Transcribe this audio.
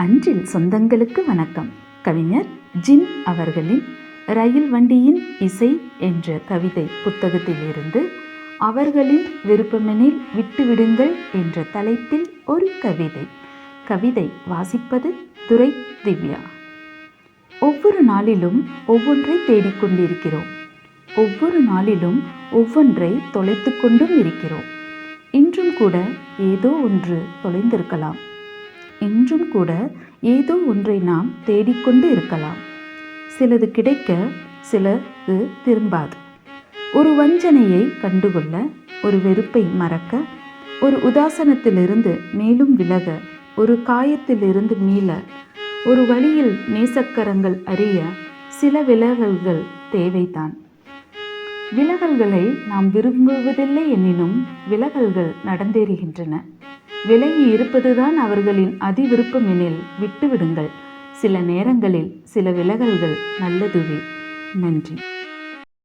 அன்றில் சொந்தங்களுக்கு வணக்கம். கவிஞர் ஜின் அவர்களின் ரயில் வண்டியின் இசை என்ற கவிதை புத்தகத்திலிருந்து அவர்களின் விருப்பமெனில் விட்டுவிடுங்கள் என்ற தலைப்பில் ஒரு கவிதை. கவிதை வாசிப்பது துரை திவ்யா ஒவ்வொரு நாளிலும் ஒவ்வொன்றை தேடிக்கொண்டிருக்கிறோம். ஒவ்வொரு நாளிலும் ஒவ்வொன்றை தொலைத்து கொண்டும் இருக்கிறோம். இன்றும் கூட ஏதோ ஒன்று தொலைந்திருக்கலாம். இன்றும் கூட ஏதோ ஒன்றை நாம் தேடிக்கொண்டு இருக்கலாம். சிலது கிடைக்க சிலது திரும்பாது. ஒரு வஞ்சனையை கண்டுகொள்ள ஒரு வெறுப்பை மறக்க ஒரு உதாசனத்திலிருந்து மேலும் விலக ஒரு காயத்திலிருந்து மீள ஒரு வழியில் நேசக்கரங்கள் அறிய சில விலகல்கள் தேவைதான். விலகல்களை நாம் விரும்புவதில்லை எனினும் விலகல்கள் நடந்தேறுகின்றன. விலகி இருப்பதுதான் அவர்களின் அதிவிருப்பம் எனில் விட்டுவிடுங்கள். சில நேரங்களில் சில விலகல்கள் நல்லதுவே. நன்றி.